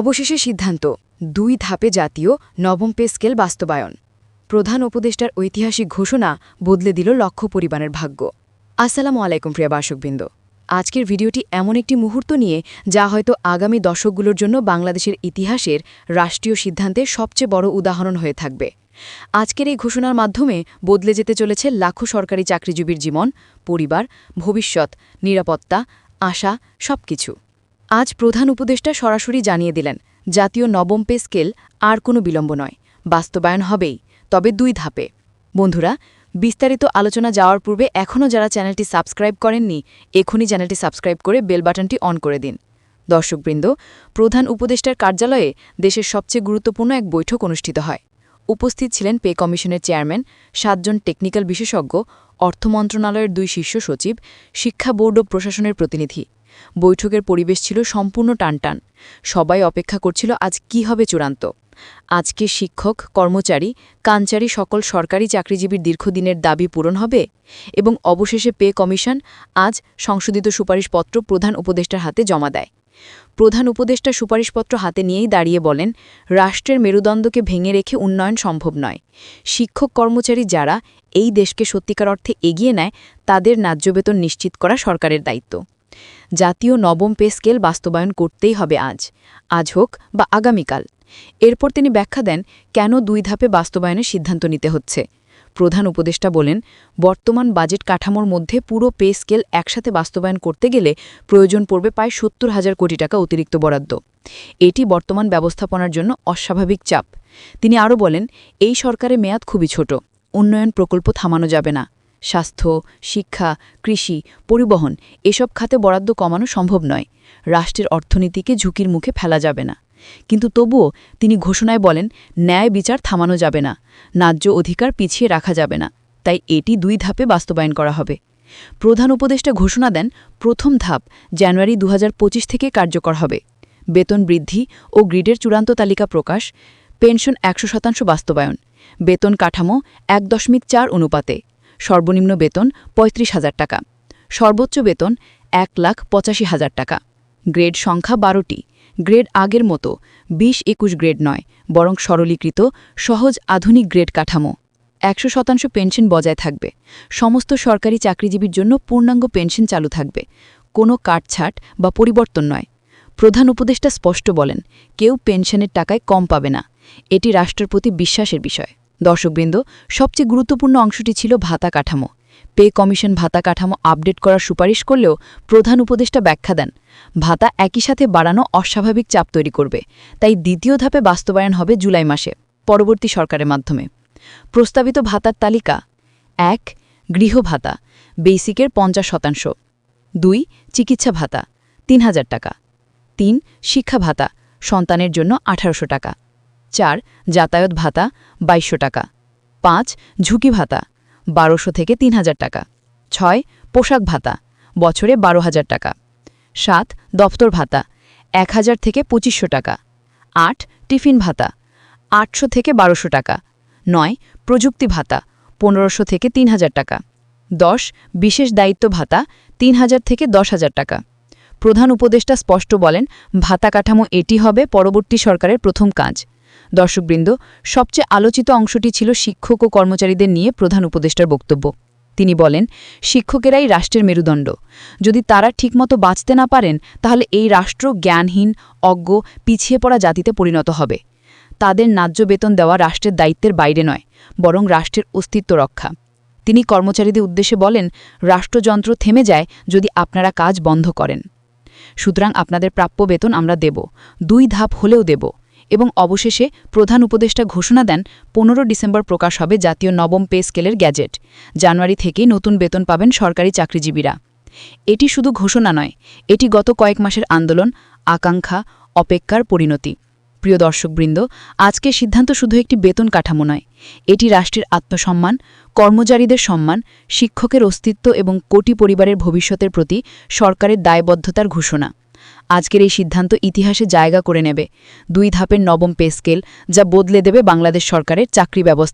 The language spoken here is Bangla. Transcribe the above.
অবশেষে সিদ্ধান্ত, দুই ধাপে জাতীয় নবম পে স্কেল বাস্তবায়ন। প্রধান উপদেষ্টার ঐতিহাসিক ঘোষণা বদলে দিল লক্ষ পরিবারের ভাগ্য। আসসালামু আলাইকুম, প্রিয় দর্শকবৃন্দ। আজকের ভিডিওটি এমন একটি মুহূর্ত নিয়ে, যা হয়তো আগামী দশকগুলোর জন্য বাংলাদেশের ইতিহাসের রাষ্ট্রীয় সিদ্ধান্তের সবচেয়ে বড় উদাহরণ হয়ে থাকবে। আজকের এই ঘোষণার মাধ্যমে বদলে যেতে চলেছে লাখো সরকারি চাকরিজীবীর জীবন, পরিবার, ভবিষ্যৎ, নিরাপত্তা, আশা, সবকিছু। আজ প্রধান উপদেষ্টা সরাসরি জানিয়ে দিলেন, জাতীয় নবম পে স্কেল আর কোনো বিলম্ব নয়। বাস্তবায়ন হবেই, তবে দুই ধাপে। বন্ধুরা, বিস্তারিত আলোচনা যাওয়ার পূর্বে এখনও যারা চ্যানেলটি সাবস্ক্রাইব করেননি, এখনই চ্যানেলটি সাবস্ক্রাইব করে বেল বাটনটি অন করে দিন। দর্শকবৃন্দ, প্রধান উপদেষ্টার কার্যালয়ে দেশের সবচেয়ে গুরুত্বপূর্ণ এক বৈঠক অনুষ্ঠিত হয়। উপস্থিত ছিলেন পে কমিশনের চেয়ারম্যান, সাতজন টেকনিক্যাল বিশেষজ্ঞ, অর্থ মন্ত্রণালয়ের দুই শীর্ষ সচিব, শিক্ষা বোর্ড ও প্রশাসনের প্রতিনিধি। বৈঠকের পরিবেশ ছিল সম্পূর্ণ টানটান। সবাই অপেক্ষা করছিল আজ কি হবে চূড়ান্ত। আজকে শিক্ষক, কর্মচারী, কাঞ্চারী সকল সরকারি চাকরিজীবীর দীর্ঘদিনের দাবি পূরণ হবে এবং অবশেষে পে কমিশন আজ সংশোধিত সুপারিশপত্র প্রধান উপদেষ্টার হাতে জমা দেয়। প্রধান উপদেষ্টা সুপারিশপত্র হাতে নিয়েই দাঁড়িয়ে বলেন, রাষ্ট্রের মেরুদণ্ডকে ভেঙে রেখে উন্নয়ন সম্ভব নয়। শিক্ষক, কর্মচারী যারা এই দেশকে সত্যিকার অর্থে এগিয়ে নেয়, তাদের ন্যায্য বেতন নিশ্চিত করা সরকারের দায়িত্ব। জাতীয় নবম পে স্কেল বাস্তবায়ন করতেই হবে আজ। আজ হোক বা আগামীকাল। এরপর তিনি ব্যাখ্যা দেন, কেন দুই ধাপে বাস্তবায়নের সিদ্ধান্ত নিতে হচ্ছে। প্রধান উপদেষ্টা বলেন, বর্তমান বাজেট কাঠামোর মধ্যে পুরো পে স্কেল একসাথে বাস্তবায়ন করতে গেলে প্রয়োজন পড়বে প্রায় সত্তর হাজার কোটি টাকা অতিরিক্ত বরাদ্দ। এটি বর্তমান ব্যবস্থাপনার জন্য অস্বাভাবিক চাপ। তিনি আরও বলেন, এই সরকারের মেয়াদ খুবই ছোট। উন্নয়ন প্রকল্প থামানো যাবে না। স্বাস্থ্য, শিক্ষা, কৃষি, পরিবহন এসব খাতে বরাদ্দ কমানো সম্ভব নয়। রাষ্ট্রের অর্থনীতিকে ঝুঁকির মুখে ফেলা যাবে না। কিন্তু তবুও তিনি ঘোষণায় বলেন, ন্যায় বিচার থামানো যাবে না, ন্যায্য অধিকার পিছিয়ে রাখা যাবে না। তাই এটি দুই ধাপে বাস্তবায়ন করা হবে। প্রধান উপদেষ্টা ঘোষণা দেন, প্রথম ধাপ জানুয়ারি দু হাজার পঁচিশ থেকে কার্যকর হবে। বেতন বৃদ্ধি ও গ্রিডের চূড়ান্ত তালিকা প্রকাশ, পেনশন একশো শতাংশ বাস্তবায়ন। বেতন কাঠামো এক দশমিক চার অনুপাতে। সর্বনিম্ন বেতন পঁয়ত্রিশ হাজার টাকা। সর্বোচ্চ বেতন এক লাখ পঁচাশি হাজার টাকা। গ্রেড সংখ্যা বারোটি। গ্রেড আগের মতো বিশ একুশ গ্রেড নয়, বরং সরলীকৃত, সহজ আধুনিক গ্রেড কাঠামো। একশো শতাংশ পেনশন বজায় থাকবে। সমস্ত সরকারি চাকরিজীবীর জন্য পূর্ণাঙ্গ পেনশন চালু থাকবে। কোনো কাটছাট বা পরিবর্তন নয়। প্রধান উপদেষ্টা স্পষ্ট বলেন, কেউ পেনশনের টাকায় কম পাবে না। এটি রাষ্ট্রপতি বিশ্বাসের বিষয়। দর্শকবৃন্দ, সবচেয়ে গুরুত্বপূর্ণ অংশটি ছিল ভাতা কাঠামো। পে কমিশন ভাতা কাঠামো আপডেট করার সুপারিশ করলেও প্রধান উপদেষ্টা ব্যাখ্যা দেন, ভাতা একই সাথে বাড়ানো অস্বাভাবিক চাপ তৈরি করবে, তাই দ্বিতীয় ধাপে বাস্তবায়ন হবে জুলাই মাসে, পরবর্তী সরকারের মাধ্যমে। প্রস্তাবিত ভাতার তালিকা, এক, গৃহ ভাতা, বেসিকের পঞ্চাশ শতাংশ, দুই, চিকিৎসা ভাতা, তিন হাজার টাকা, তিন, শিক্ষা ভাতা, সন্তানের জন্য আঠারোশো টাকা। চার, যাতায়াত ভাতা বাইশশো টাকা। পাঁচ, ঝুঁকি ভাতা বারোশো থেকে তিন হাজার টাকা। ছয়, পোশাক ভাতা বছরে বারো হাজার টাকা। সাত দফতর ভাতা এক হাজার থেকে পঁচিশশো টাকা। আট, টিফিন ভাতা আটশো থেকে বারোশো টাকা। নয়, প্রযুক্তি ভাতা পনেরোশো থেকে তিন হাজার টাকা। দশ, বিশেষ দায়িত্ব ভাতা তিন হাজার থেকে দশ হাজার টাকা। প্রধান উপদেষ্টা স্পষ্ট বলেন, ভাতা কাঠামো এটি হবে পরবর্তী সরকারের প্রথম কাজ। দর্শকবৃন্দ, সবচেয়ে আলোচিত অংশটি ছিল শিক্ষক ও কর্মচারীদের নিয়ে প্রধান উপদেষ্টার বক্তব্য। তিনি বলেন, শিক্ষকেরাই রাষ্ট্রের মেরুদণ্ড। যদি তারা ঠিকমতো বাঁচতে না পারেন, তাহলে এই রাষ্ট্র জ্ঞানহীন, অজ্ঞ, পিছিয়ে পড়া জাতিতে পরিণত হবে। তাদের ন্যায্য বেতন দেওয়া রাষ্ট্রের দায়িত্বের বাইরে নয়, বরং রাষ্ট্রের অস্তিত্ব রক্ষা। তিনি কর্মচারীদের উদ্দেশ্যে বলেন, রাষ্ট্রযন্ত্র থেমে যায় যদি আপনারা কাজ বন্ধ করেন। সুতরাং আপনাদের প্রাপ্য বেতন আমরা দেব। দুই ধাপ হলেও দেব। এবং অবশেষে প্রধান উপদেষ্টা ঘোষণা দেন, পনেরো ডিসেম্বর প্রকাশ হবে জাতীয় নবম পে স্কেলের গ্যাজেট। জানুয়ারি থেকেই নতুন বেতন পাবেন সরকারি চাকরিজীবীরা। এটি শুধু ঘোষণা নয়, এটি গত কয়েক মাসের আন্দোলন, আকাঙ্ক্ষা, অপেক্ষার পরিণতি। প্রিয় দর্শকবৃন্দ, আজকে সিদ্ধান্ত শুধু একটি বেতন কাঠামো নয়, এটি রাষ্ট্রের আত্মসম্মান, কর্মচারীদের সম্মান, শিক্ষকের অস্তিত্ব এবং কোটি পরিবারের ভবিষ্যতের প্রতি সরকারের দায়বদ্ধতার ঘোষণা। আজকের এই সিদ্ধান্ত ইতিহাসে জায়গা করে নেবে। দুই ধাপের নবম পে স্কেল, যা বদলে দেবে বাংলাদেশ সরকারের চাকরি ব্যবস্থা।